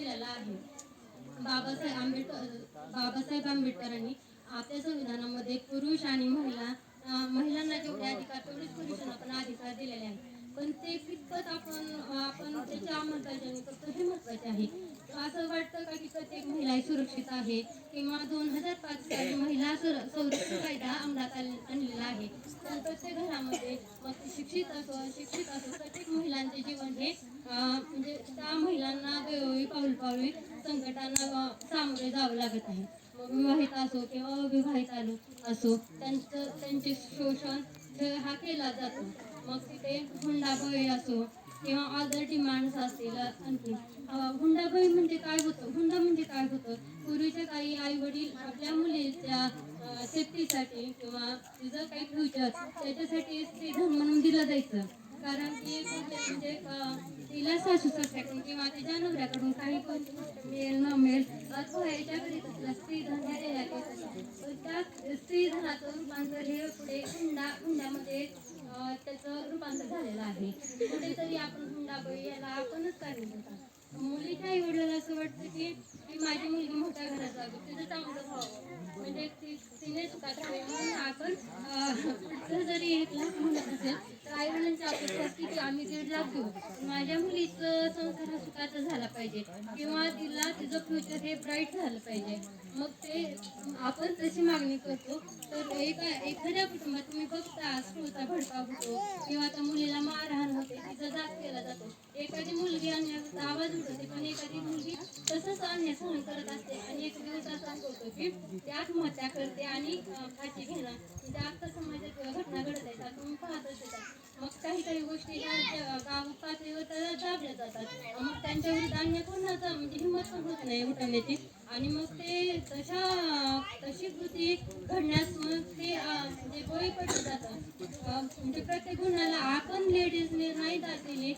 दिलेला आहे. बाबासाहेब आंबेडकर बाबासाहेब आंबेडकरांनी आपल्या संविधानामध्ये पुरुष आणि महिला महिलांना जेवढे अधिकार तेवढेच पुरुषांना पण अधिकार दिलेले आहेत. पण ते कितपत आपण आपण त्याच्या अंमलबजावणी करतो हे महत्त्वाचे आहे? असं वाटतं का की प्रत्येक महिला सुरक्षित आहे. किंवा दोन हजार पाच साली महिला संरक्षण कायदा अंमलात आणलेला आहे. तर प्रत्येक घरामध्ये मग शिक्षित असो अशिक्षित असो प्रत्येक महिलांचे जीवन हे म्हणजे त्या महिलांना वेळोवेळी पाऊल पाऊली संकटांना सामोरे जावं लागत आहे विवाहित असो किंवा अविवाहित आलो असो त्यांचं त्यांचे शोषण हे हा केला जातो. मग तिथे हुंडाबळी असो किंवा अदर डिमांड्स असतील आणखी. हुंडाबळी म्हणजे काय होतं? हुंडा म्हणजे काय होतं? पूर्वीच्या काही आई वडील आपल्या मुलीच्या सेफ्टीसाठी किंवा तिचं काही फ्युचर त्याच्यासाठी स्त्रीधन म्हणून दिलं जायचं. कारण की म्हणजे तिला सासू सासऱ्याकडून किंवा तिच्या नवऱ्याकडून काही पण मिळेल न मिळेल अथवा याच्याकडे तिला स्त्रीधन हे त्या स्त्रीधनातून माणसं हे पुढे हुंड्यामध्ये अं, त्याचं रूपांतर झालेलं आहे. कुठेतरी आपण हुंडा बळी याला आपणच कारण देतात मुलीच्या आई वडिलांना असं वाटतं की माझी मुलगी मोठ्या घरात जावी तिचं चांगलं व्हावं. म्हणजे ती तिने सुखात राहावी म्हणून आपण पुढचं जरी एक लाख म्हणत असेल तर आई वडिलांची अपेक्षा असते की आम्ही दीड लाख घेऊ माझ्या मुलीचं संसार हा सुखाचा झाला पाहिजे. किंवा तिला तिचं फ्युचर हे ब्राईट झालं पाहिजे. मग आपण तशी मागणी करतो तर एका एखाद्या कुटुंबात तुम्ही बघता स्त्रोता भडका होतो किंवा त्या मुलीला मारहाण होते तिचा जात केला जातो. एखादी मुलगी आणण्याचा आवाज उठवते पण एखादी मुलगी तसंच अन्याय सहन करत असते आणि एक दिवस असा होतो की ती आत्महत्या करते आणि फाशी घेणार. म्हणजे आता समाजात घटना घडत आहेत तुम्ही पाहतच येतात मग काही काही गोष्टी ह्या ज्या गाव पातळीवर त्या दाबल्या जातात मग त्यांच्या विरुद्ध अन्याय कोणाचा म्हणजे हिंमत पण होत नाही उठवण्याची आणि मग ते तशा तशी कृती घडण्यास मग ते म्हणजे बळी पडलं जातं म्हणजे प्रत्येक गुन्ह्याला आपण लेडीजने नाही दाखवली दिली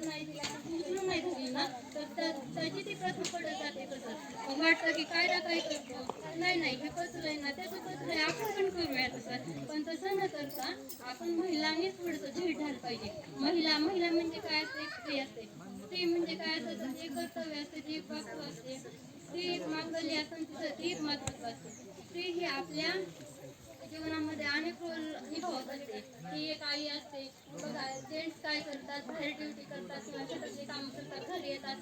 नाही दिला उचलून नाही धरली ना? तर त्या- त्याची ती प्रथा पडत जाते कसं मग वाटतं की काय ना काय करतो. नाही नाही हे पचलंय ना त्याचं पचलंय आपण पण करूया तसं पण तसं न करता आपण महिलांनीच थोडंसं धीर झालं पाहिजे. महिला महिला म्हणजे काय असते? एक स्त्री असते. स्त्री म्हणजे काय असतं? जे कर्तव्य असते जे पात्र असते ती एक मांगल्य तिचं ती महत्वाचं असते. स्त्री ही आपल्या जीवनामध्ये अनेक रोल निभावत असते. ती एक आई असते. बघा जेंट्स काय करतात बाहेर ड्युटी करतात किंवा शेतातली कामं करतात घरी येतात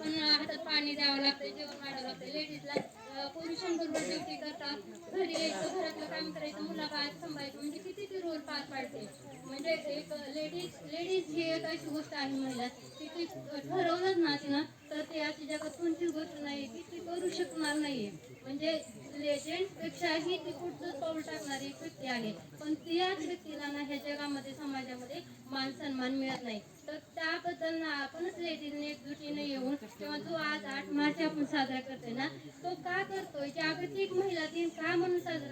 पण हातात पाणी द्यावं लागतं जेवण वाढावं लागतं लेडीजला पुरुषांबरोबर ड्युटी करतात. घरी यायचं घरातलं काम करायचं मुला सांभाळायचं. म्हणजे किती ती रोल पार पाडते म्हणजे एक लेडीज लेडीज ही एक अशी गोष्ट आहे महिला ती ती ठरवलंच ना तिनं तर ते अशी जगात कोणतीच गोष्ट नाही की ती करू शकणार नाहीये. म्हणजे लेजेंडपेक्षाही ती पुढचं पाऊल टाकणारी एक व्यक्ती आहे. पण त्याच व्यक्तीला ना ह्या जगामध्ये समाजामध्ये मान सन्मान मिळत नाही. तर त्याबद्दल ना आपणच एकजुटीने येऊन किंवा जो आज आठ मार्च आपण साजरा करतोय ना तो का करतोय? जागतिक महिला दिन का म्हणून साजरा